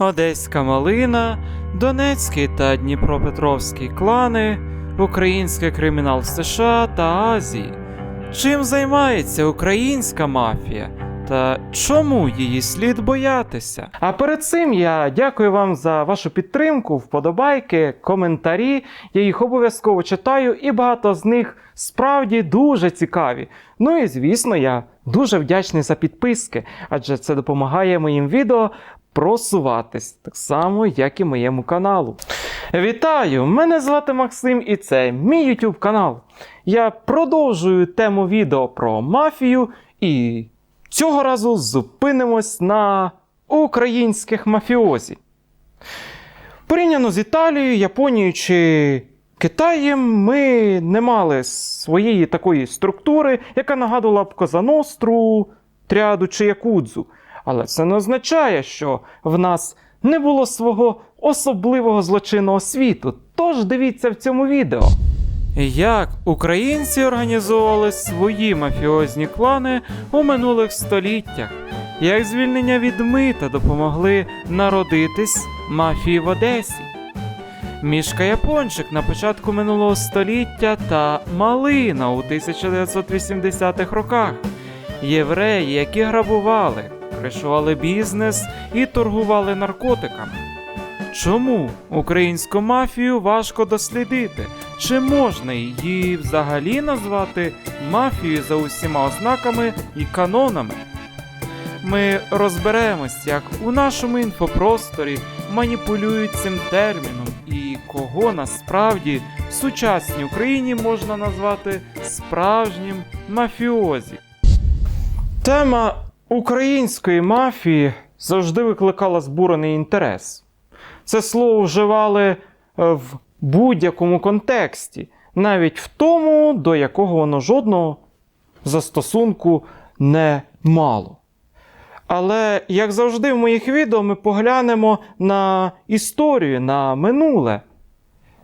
Одеська малина, Донецький та Дніпропетровський клани, український кримінал США та Азії. Чим займається українська мафія? Та чому її слід боятися? А перед цим я дякую вам за вашу підтримку, вподобайки, коментарі. Я їх обов'язково читаю, і багато з них справді дуже цікаві. Ну і звісно, я дуже вдячний за підписки, адже це допомагає моїм відео просуватись, так само, як і моєму каналу. Вітаю! Мене звати Максим, і це мій YouTube канал. Я продовжую тему відео про мафію, і цього разу зупинимось на українських мафіозі. Порівняно з Італією, Японією чи Китаєм, ми не мали своєї такої структури, яка нагадувала б Козаностру, Тріаду чи Якудзу. Але це не означає, що в нас не було свого особливого злочинного світу. Тож дивіться в цьому відео. Як українці організовували свої мафіозні клани у минулих століттях, як звільнення від мита допомогли народитись мафії в Одесі. Мішка Япончик на початку минулого століття та Малина у 1980-х роках. Євреї, які грабували, кришували бізнес і торгували наркотиками. Чому українську мафію важко дослідити? Чи можна її взагалі назвати мафією за усіма ознаками і канонами? Ми розберемось, як у нашому інфопросторі маніпулюють цим терміном і кого насправді в сучасній Україні можна назвати справжнім мафіозі. Тема української мафії завжди викликала збурений інтерес. Це слово вживали е, в будь-якому контексті, навіть в тому, до якого воно жодного застосунку не мало. Але, як завжди, в моїх відео ми поглянемо на історію, на минуле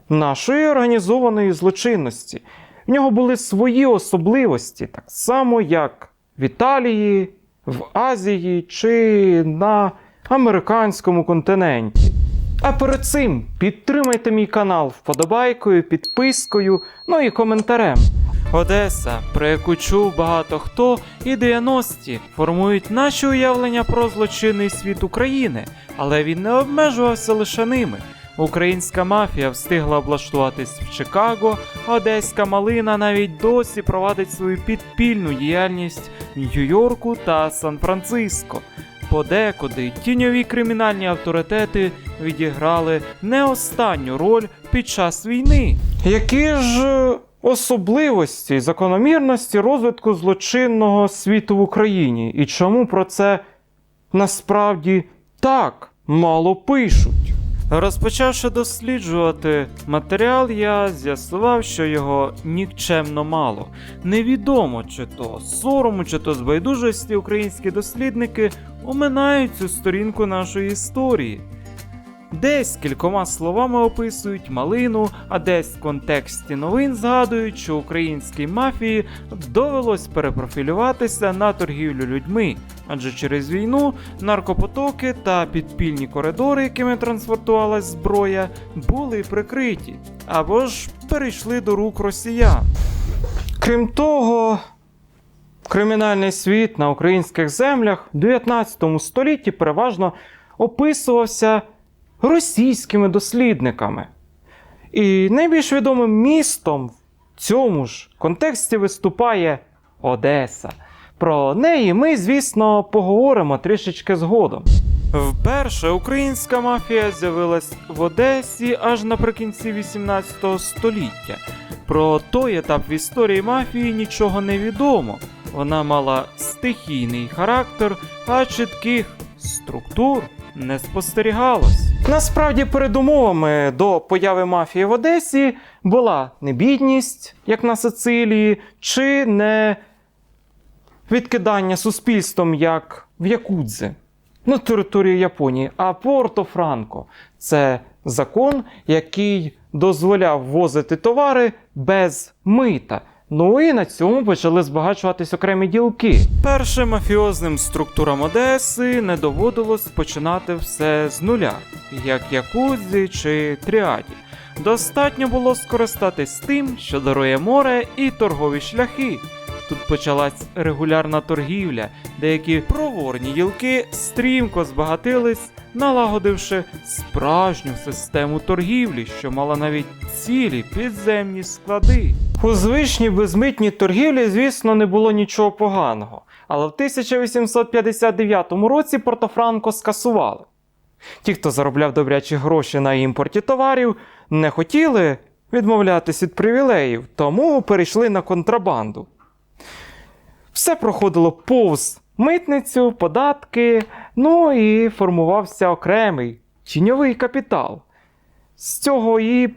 нашої організованої злочинності. В нього були свої особливості, так само, як в Італії, в Азії чи на американському континенті. А перед цим підтримайте мій канал вподобайкою, підпискою, ну і коментарем. Одеса, про яку чув багато хто, і 90-ті формують наші уявлення про злочинний світ України, але він не обмежувався лише ними. Українська мафія встигла облаштуватись в Чикаго, а одеська малина навіть досі провадить свою підпільну діяльність в Нью-Йорку та Сан-Франциско. Подекуди тіньові кримінальні авторитети відіграли не останню роль під час війни. Які ж е, особливості закономірності розвитку злочинного світу в Україні? І чому про це насправді так мало пишуть? Розпочавши досліджувати матеріал, я з'ясував, що його нікчемно мало. Невідомо, чи то сорому, чи то з байдужості українські дослідники оминають цю сторінку нашої історії. Десь кількома словами описують малину, а десь в контексті новин згадують, що українській мафії довелось перепрофілюватися на торгівлю людьми, адже через війну наркопотоки та підпільні коридори, якими транспортувалась зброя, були прикриті або ж перейшли до рук росіян. Крім того, кримінальний світ на українських землях в 19 столітті переважно описувався російськими дослідниками. І найбільш відомим містом в цьому ж контексті виступає Одеса. Про неї ми, звісно, поговоримо трішечки згодом. Вперше українська мафія з'явилась в Одесі аж наприкінці 18 століття. Про той етап в історії мафії нічого не відомо. Вона мала стихійний характер, а чітких структур не спостерігалось. Насправді, передумовами до появи мафії в Одесі була не бідність, як на Сицилії, чи не відкидання суспільством, як в Якудзі на території Японії, а Порто-Франко це закон, який дозволяв ввозити товари без мита Ну і на цьому почали збагачуватись окремі ділки. Першим мафіозним структурам Одеси не доводилось починати все з нуля, як якузі чи Тріаді. Достатньо було скористатись тим, що дарує море і торгові шляхи. Тут почалась регулярна торгівля, деякі проворні ділки стрімко збагатились, налагодивши справжню систему торгівлі, що мала навіть цілі підземні склади. У звичній безмитній торгівлі, звісно, не було нічого поганого. Але в 1859 році Портофранко скасували. Ті, хто заробляв добрячі гроші на імпорті товарів, не хотіли відмовлятись від привілеїв, тому перейшли на контрабанду. Все проходило повз митницю, податки, ну і формувався окремий тіньовий капітал. З цього і,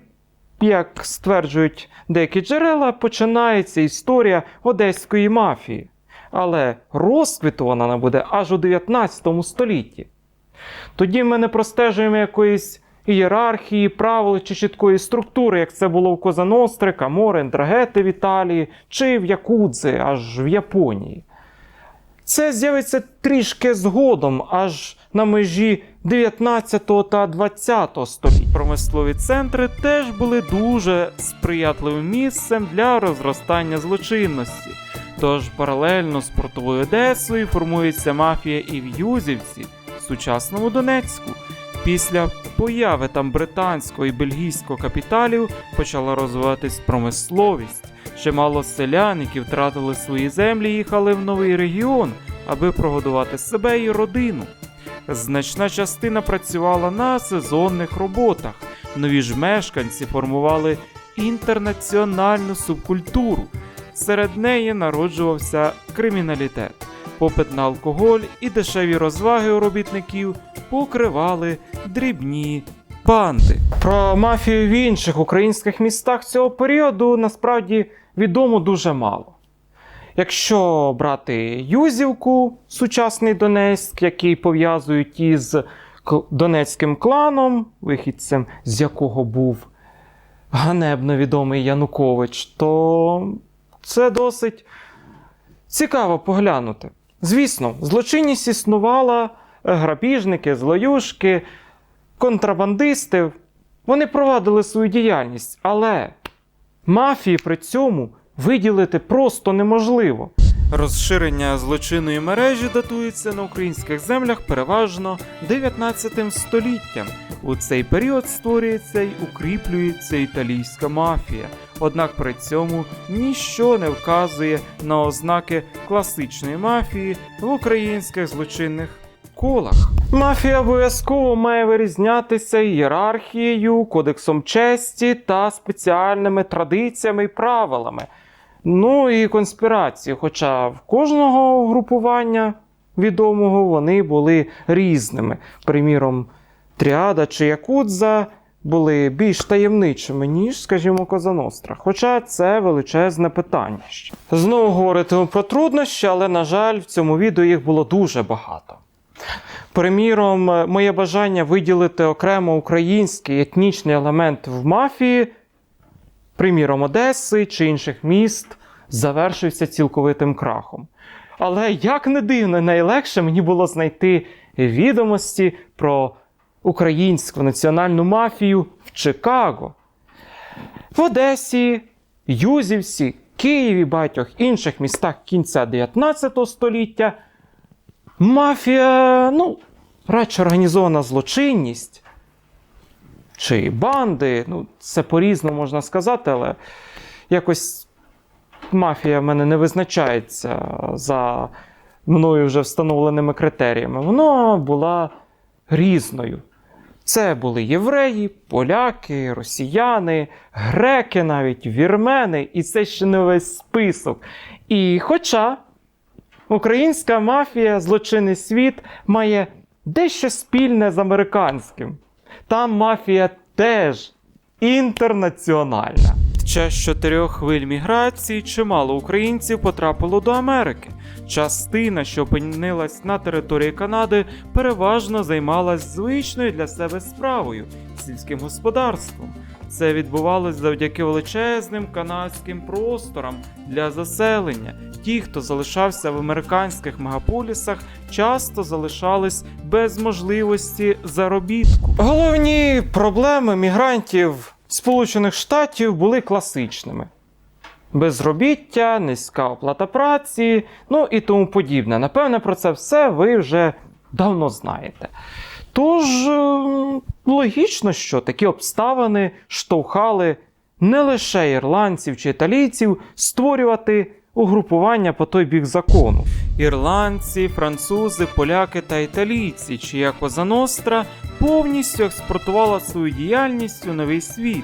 як стверджують деякі джерела, починається історія одеської мафії. Але розквіту вона набуде аж у 19 столітті. Тоді ми не простежуємо якоїсь ієрархії, правил чи чіткої структури, як це було в Козаностри, Каморе, Драгети в Італії чи в Якудзи, аж в Японії. Це з'явиться трішки згодом, аж на межі 19 та 20 століть. Промислові центри теж були дуже сприятливим місцем для розростання злочинності. Тож паралельно з портовою Одесою формується мафія і в Юзівці, сучасному Донецьку. Після появи там британського і бельгійського капіталів почала розвиватись промисловість. Чимало селян, які втратили свої землі, їхали в новий регіон, аби прогодувати себе і родину. Значна частина працювала на сезонних роботах. Нові ж мешканці формували інтернаціональну субкультуру. Серед неї народжувався криміналітет. Попит на алкоголь і дешеві розваги у робітників покривали дрібні банди. Про мафію в інших українських містах цього періоду насправді відомо дуже мало. Якщо брати Юзівку, сучасний Донецьк, який пов'язують із донецьким кланом, вихідцем з якого був ганебно відомий Янукович, то це досить цікаво поглянути. Звісно, злочинність існувала, е, грабіжники, злоюшки, контрабандисти. Вони провадили свою діяльність, але мафії при цьому виділити просто неможливо. Розширення злочинної мережі датується на українських землях переважно 19 століттям. У цей період створюється й укріплюється італійська мафія. Однак при цьому ніщо не вказує на ознаки класичної мафії в українських злочинних колах. Мафія обов'язково має вирізнятися ієрархією, кодексом честі та спеціальними традиціями і правилами. Ну і конспірацією, хоча в кожного групування відомого вони були різними. Приміром, Тріада чи Якудза були більш таємничими, ніж, скажімо, Козаностра. Хоча це величезне питання. Знову говоритиму про труднощі, але, на жаль, в цьому відео їх було дуже багато. Приміром, моє бажання виділити окремо український етнічний елемент в мафії, приміром Одеси чи інших міст, завершився цілковитим крахом. Але як не дивно, найлегше мені було знайти відомості про українську національну мафію в Чикаго. В Одесі, Юзівці, Києві, багатьох інших містах кінця 19 століття мафія, ну, радше організована злочинність чи банди, ну, це по-різному можна сказати, але якось мафія в мене не визначається за мною вже встановленими критеріями. Вона була різною. Це були євреї, поляки, росіяни, греки, навіть вірмени, і це ще не весь список. І хоча українська мафія, злочинний світ має дещо спільне з американським. Там мафія теж інтернаціональна. Час чотирьох хвиль міграції чимало українців потрапило до Америки. Частина, що опинилась на території Канади, переважно займалась звичною для себе справою сільським господарством. Це відбувалось завдяки величезним канадським просторам для заселення. Ті, хто залишався в американських мегаполісах, часто залишались без можливості заробітку. Головні проблеми мігрантів Сполучених Штатів були класичними: безробіття, низька оплата праці, ну і тому подібне. Напевне, про це все ви вже давно знаєте. Тож, е, логічно, що такі обставини штовхали не лише ірландців чи італійців створювати угрупування по той бік закону. Ірландці, французи, поляки та італійці, чия Коза Ностра повністю експортувала свою діяльність у новий світ.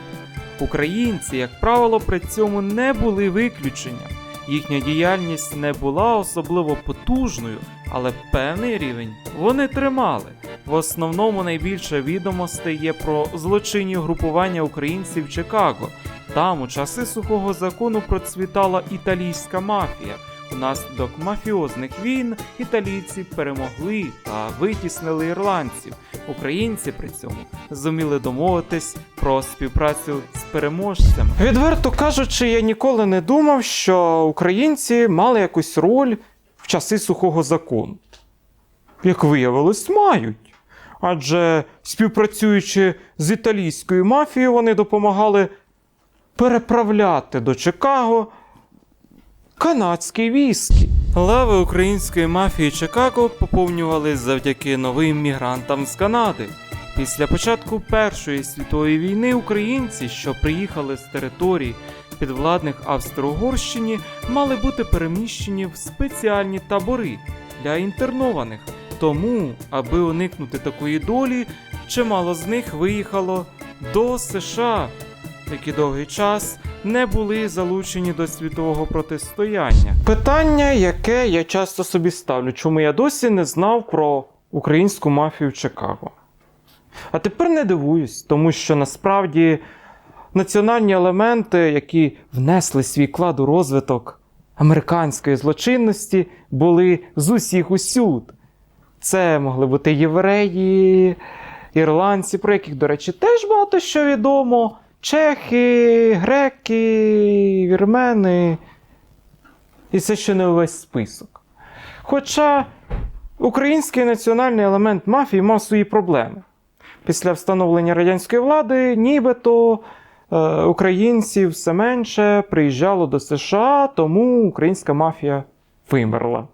Українці, як правило, при цьому не були виключенням. Їхня діяльність не була особливо потужною, але певний рівень вони тримали. В основному найбільше відомостей є про злочинні групування українців Чикаго. Там у часи сухого закону процвітала італійська мафія. Внаслідок мафіозних війн італійці перемогли та витіснили ірландців. Українці при цьому зуміли домовитись про співпрацю з переможцями. Відверто кажучи, я ніколи не думав, що українці мали якусь роль в часи сухого закону. Як виявилось, мають. Адже співпрацюючи з італійською мафією, вони допомагали переправляти до Чикаго канадські віскі. Лави української мафії Чикаго поповнювались завдяки новим мігрантам з Канади. Після початку Першої світової війни українці, що приїхали з територій підвладних Австро-Угорщині, мали бути переміщені в спеціальні табори для інтернованих. Тому, аби уникнути такої долі, чимало з них виїхало до США, які довгий час не були залучені до світового протистояння. Питання, яке я часто собі ставлю, чому я досі не знав про українську мафію в Чикаго. А тепер не дивуюсь, тому що насправді національні елементи, які внесли свій клад у розвиток американської злочинності, були з усіх усюд. Це могли бути євреї, ірландці, про яких, до речі, теж багато що відомо. Чехи, греки, вірмени. І це ще не увесь список. Хоча український національний елемент мафії мав свої проблеми. Після встановлення радянської влади, нібито е, українців все менше приїжджало до США, тому українська мафія вимерла.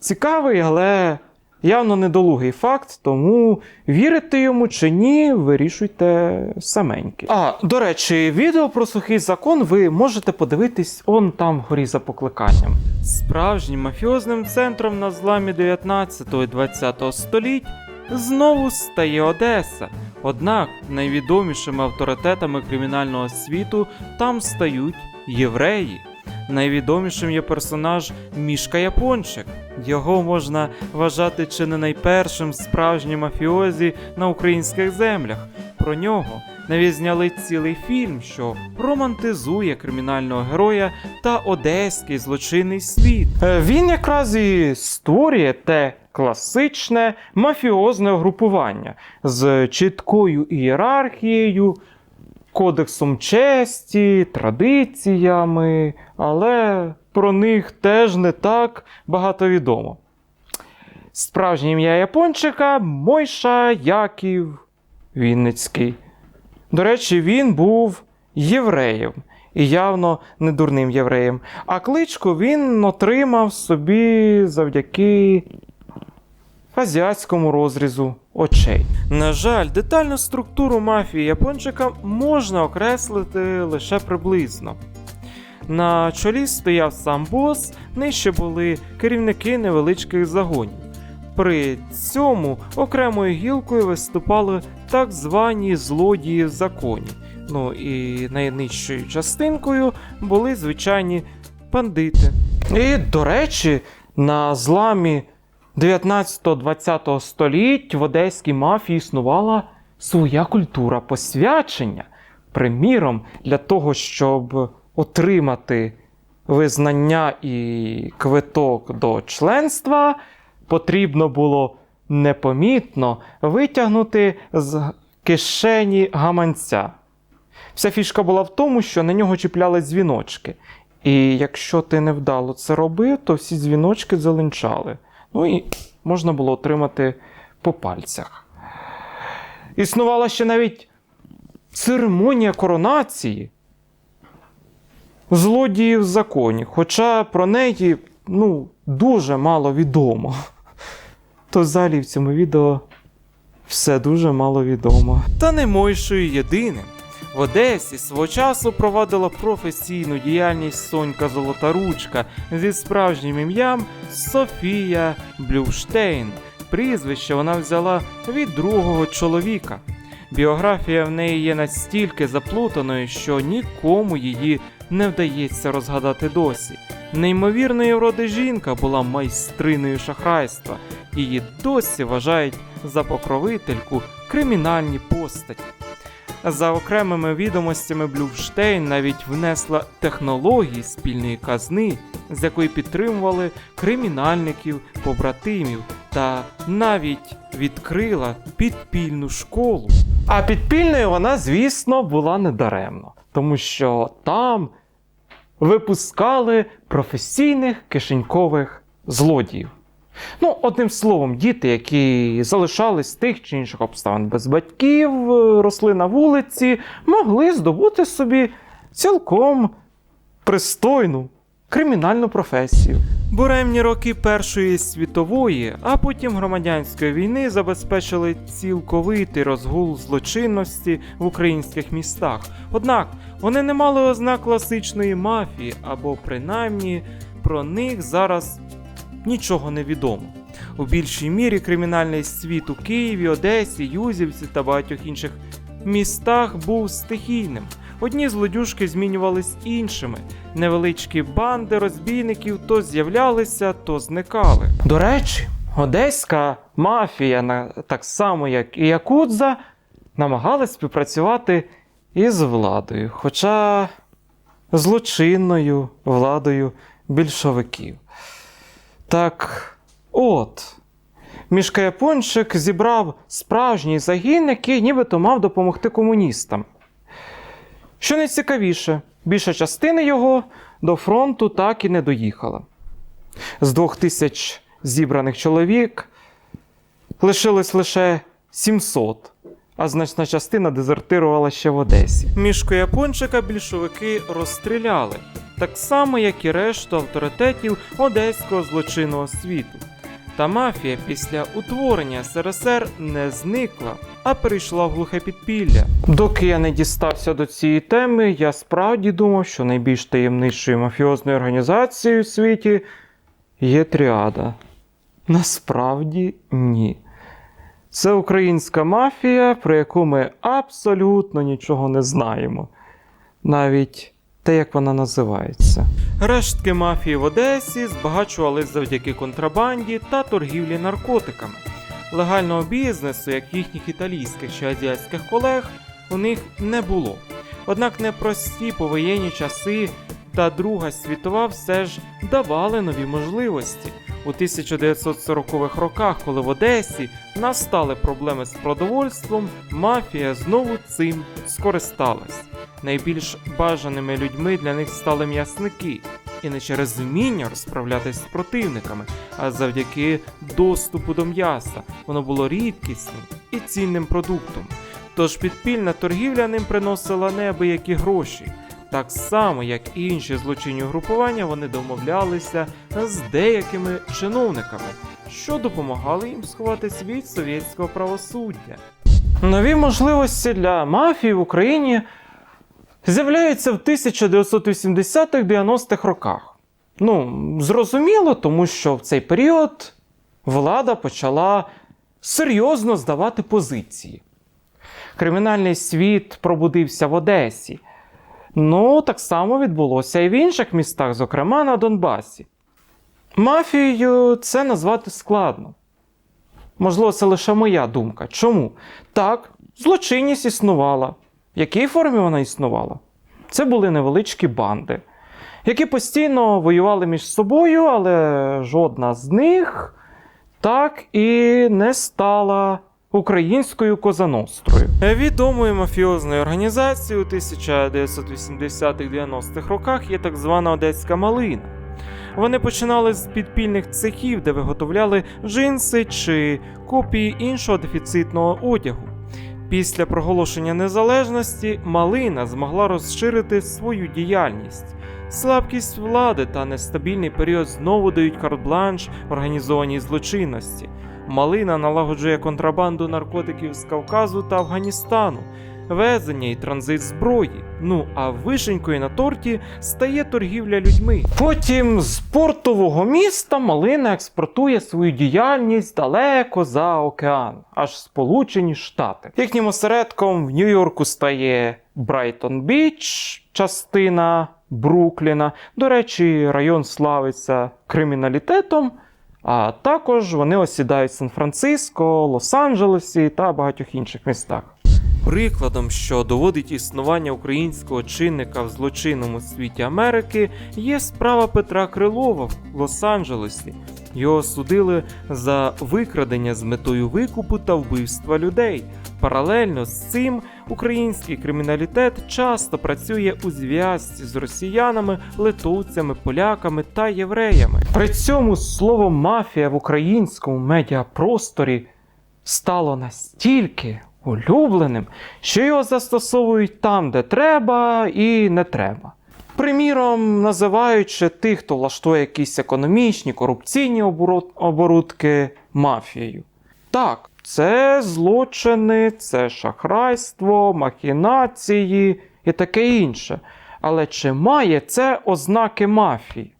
Цікавий, але явно недолугий факт, тому вірити йому чи ні, вирішуйте саменьки. А, до речі, відео про сухий закон ви можете подивитись он там вгорі за покликанням. Справжнім мафіозним центром на зламі 19 і 20 століть знову стає Одеса. Однак найвідомішими авторитетами кримінального світу там стають євреї. Найвідомішим є персонаж Мішка Япончик. Його можна вважати чи не найпершим справжнім мафіозі на українських землях. Про нього навіть зняли цілий фільм, що романтизує кримінального героя та одеський злочинний світ. Е, Він якраз і створює те класичне мафіозне угрупування з чіткою ієрархією, кодексом честі, традиціями, але про них теж не так багато відомо. Справжнє ім'я Япончика Мойша Яків Вінницький. До речі, він був євреєм і явно не дурним євреєм. А кличку він отримав собі завдяки азіатському розрізу очей. На жаль, детальну структуру мафії Япончика можна окреслити лише приблизно. На чолі стояв сам бос, нижче були керівники невеличких загонів. При цьому окремою гілкою виступали так звані злодії в законі. Ну і найнижчою частинкою були звичайні бандити. І, до речі, на зламі 19-20 століть в одеській мафії існувала своя культура посвячення. Приміром, для того, щоб отримати визнання і квиток до членства, потрібно було непомітно витягнути з кишені гаманця. Вся фішка була в тому, що на нього чіплялись дзвіночки. І якщо ти невдало це робив, то всі дзвіночки залинчали. Ну і можна було отримати по пальцях. Існувала ще навіть церемонія коронації злодіїв в законі, хоча про неї ну, дуже мало відомо. То взагалі в цьому відео все дуже мало відомо. Та не Мойшою єдиним. В Одесі свого часу провадила професійну діяльність Сонька Золоторучка зі справжнім ім'ям Софія Блюштейн. Прізвище вона взяла від другого чоловіка. Біографія в неї є настільки заплутаною, що нікому її не вдається розгадати досі. Неймовірної вроди жінка була майстриною шахрайства. Її досі вважають за покровительку кримінальні постаті. За окремими відомостями Блюфштейн навіть внесла технології спільної казни, з якої підтримували кримінальників, побратимів, та навіть відкрила підпільну школу. А підпільною вона, звісно, була недаремно, тому що там випускали професійних кишенькових злодіїв. Ну, одним словом, діти, які залишались тих чи інших обставин без батьків, е, росли на вулиці, могли здобути собі цілком пристойну кримінальну професію. Буремні роки Першої світової, а потім громадянської війни забезпечили цілковитий розгул злочинності в українських містах. Однак вони не мали ознак класичної мафії, або принаймні про них зараз нічого не відомо. У більшій мірі кримінальний світ у Києві, Одесі, Юзівці та багатьох інших містах був стихійним. Одні злодюжки змінювались іншими. Невеличкі банди розбійників то з'являлися, то зникали. До речі, одеська мафія, так само як і Якудза, намагалась співпрацювати із владою, хоча злочинною владою більшовиків. Так от, Мішка Япончик зібрав справжній загін, який нібито мав допомогти комуністам. Що найцікавіше, більша частина його до фронту так і не доїхала. З двох тисяч зібраних чоловік лишилось лише 700, а значна частина дезертирувала ще в Одесі. Мішко Япончика більшовики розстріляли, так само, як і решту авторитетів одеського злочинного світу. Та мафія після утворення СРСР не зникла, а перейшла в глухе підпілля. Доки я не дістався до цієї теми, я справді думав, що найбільш таємничою мафіозною організацією у світі є тріада. Насправді ні. Це українська мафія, про яку ми абсолютно нічого не знаємо. Навіть те, як вона називається. Рештки мафії в Одесі збагачувались завдяки контрабанді та торгівлі наркотиками. Легального бізнесу, як їхніх італійських чи азіатських колег, у них не було. Однак непрості повоєнні часи та Друга світова все ж давали нові можливості. У 1940-х роках, коли в Одесі настали проблеми з продовольством, мафія знову цим скористалась. Найбільш бажаними людьми для них стали м'ясники, і не через вміння розправлятись з противниками, а завдяки доступу до м'яса. Воно було рідкісним і цінним продуктом. Тож підпільна торгівля ним приносила неабиякі гроші. Так само, як і інші злочинні групування, вони домовлялися з деякими чиновниками, що допомагали їм сховатись від совєтського правосуддя. Нові можливості для мафії в Україні з'являються в 1980-90-х роках. Ну, зрозуміло, тому що в цей період влада почала серйозно здавати позиції. Кримінальний світ пробудився в Одесі. Ну, так само відбулося і в інших містах, зокрема на Донбасі. Мафією це назвати складно. Можливо, це лише моя думка. Чому? Так, злочинність існувала. В якій формі вона існувала? Це були невеличкі банди, які постійно воювали між собою, але жодна з них так і не стала українською Козанострою. Відомою мафіозною організацією у 1980-90-х роках є так звана Одеська Малина. Вони починали з підпільних цехів, де виготовляли джинси чи копії іншого дефіцитного одягу. Після проголошення незалежності Малина змогла розширити свою діяльність. Слабкість влади та нестабільний період знову дають карт-бланш організованій злочинності. Малина налагоджує контрабанду наркотиків з Кавказу та Афганістану, везення і транзит зброї. Ну а вишенькою на торті стає торгівля людьми. Потім з портового міста Малина експортує свою діяльність далеко за океан, аж Сполучені Штати. Їхнім осередком в Нью-Йорку стає Брайтон Біч, частина Брукліна. До речі, район славиться криміналітетом. А також вони осідають в Сан-Франциско, Лос-Анджелесі та багатьох інших містах. Прикладом, що доводить існування українського чинника в злочинному світі Америки, є справа Петра Крилова в Лос-Анджелесі. Його судили за викрадення з метою викупу та вбивства людей. Паралельно з цим український криміналітет часто працює у зв'язці з росіянами, литовцями, поляками та євреями. При цьому слово мафія в українському медіапросторі стало настільки улюбленим, що його застосовують там, де треба і не треба. Приміром, називаючи тих, хто влаштує якісь економічні, корупційні оборудки мафією. Так, це злочини, це шахрайство, махінації і таке інше. Але чи має це ознаки мафії?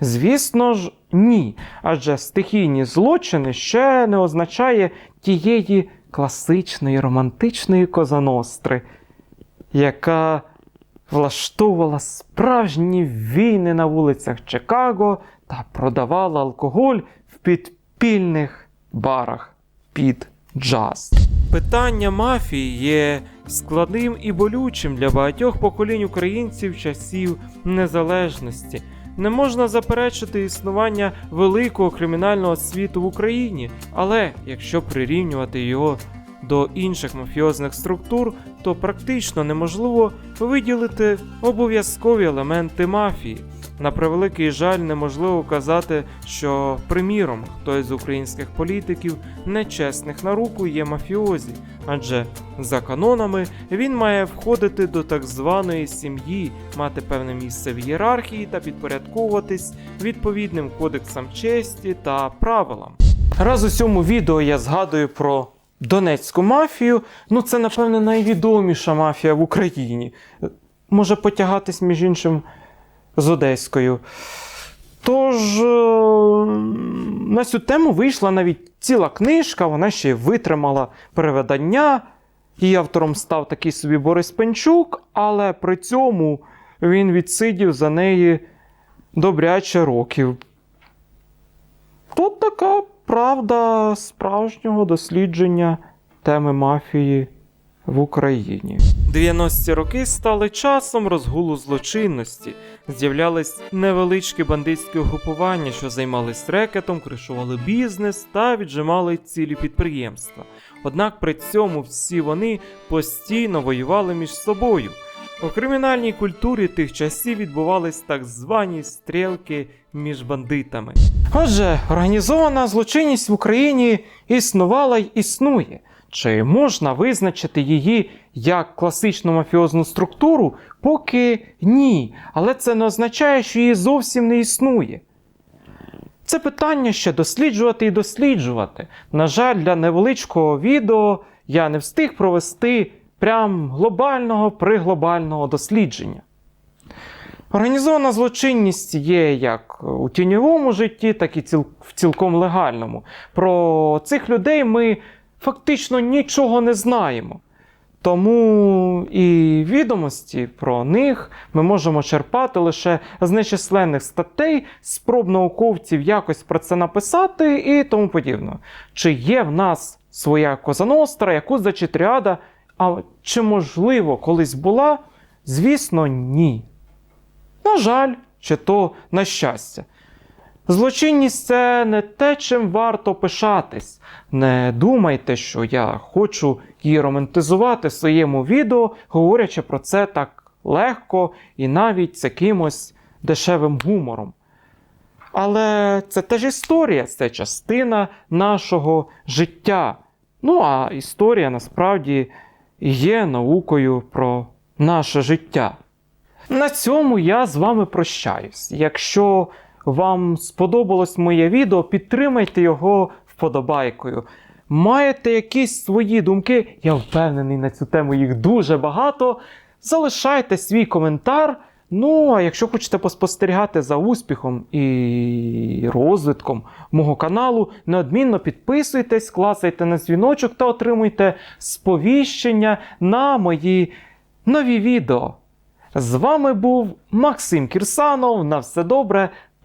Звісно ж, ні. Адже стихійні злочини ще не означає тієї класичної романтичної козаностри, яка влаштовувала справжні війни на вулицях Чикаго та продавала алкоголь в підпільних барах під джаз. Питання мафії є складним і болючим для багатьох поколінь українців часів незалежності. Не можна заперечити існування великого кримінального світу в Україні, але якщо прирівнювати його до інших мафіозних структур, то практично неможливо виділити обов'язкові елементи мафії. На превеликий жаль, неможливо казати, що, приміром, хтось з українських політиків, нечесних на руку, є мафіозі, адже за канонами він має входити до так званої сім'ї, мати певне місце в ієрархії та підпорядковуватись відповідним кодексам честі та правилам. Раз у цьому відео я згадую про Донецьку мафію. Ну, це, напевне, найвідоміша мафія в Україні. Може потягатись, між іншим, з Одеською. Тож, е, на цю тему вийшла навіть ціла книжка, вона ще й витримала переведення. Її автором став такий собі Борис Пенчук, але при цьому він відсидів за неї добряче років. Тут така правда справжнього дослідження теми мафії в Україні. 90-ті роки стали часом розгулу злочинності. З'являлись невеличкі бандитські угрупування, що займались рекетом, кришували бізнес та віджимали цілі підприємства. Однак при цьому всі вони постійно воювали між собою. У кримінальній культурі тих часів відбувались так звані стрілки між бандитами. Отже, організована злочинність в Україні існувала й існує. Чи можна визначити її як класичну мафіозну структуру? Поки ні. Але це не означає, що її зовсім не існує. Це питання ще досліджувати і досліджувати. На жаль, для невеличкого відео я не встиг провести прям глобального приглобального дослідження. Організована злочинність є як у тіньовому житті, так і в цілком легальному. Про цих людей ми фактично нічого не знаємо. Тому і відомості про них ми можемо черпати лише з нечисленних статей, спроб науковців якось про це написати і тому подібне. Чи є в нас своя Козаностра, яку за Читріада, а чи можливо колись була? Звісно, ні. На жаль, чи то на щастя. Злочинність це не те, чим варто пишатись. Не думайте, що я хочу її романтизувати в своєму відео, говорячи про це так легко і навіть з якимось дешевим гумором. Але це теж історія, це частина нашого життя. Ну а історія насправді є наукою про наше життя. На цьому я з вами прощаюсь. Якщо вам сподобалось моє відео, підтримайте його вподобайкою. Маєте якісь свої думки, я впевнений на цю тему їх дуже багато. Залишайте свій коментар. Ну, а якщо хочете поспостерігати за успіхом і розвитком мого каналу, неодмінно підписуйтесь, клацайте на дзвіночок та отримуйте сповіщення на мої нові відео. З вами був Максим Кірсанов. На все добре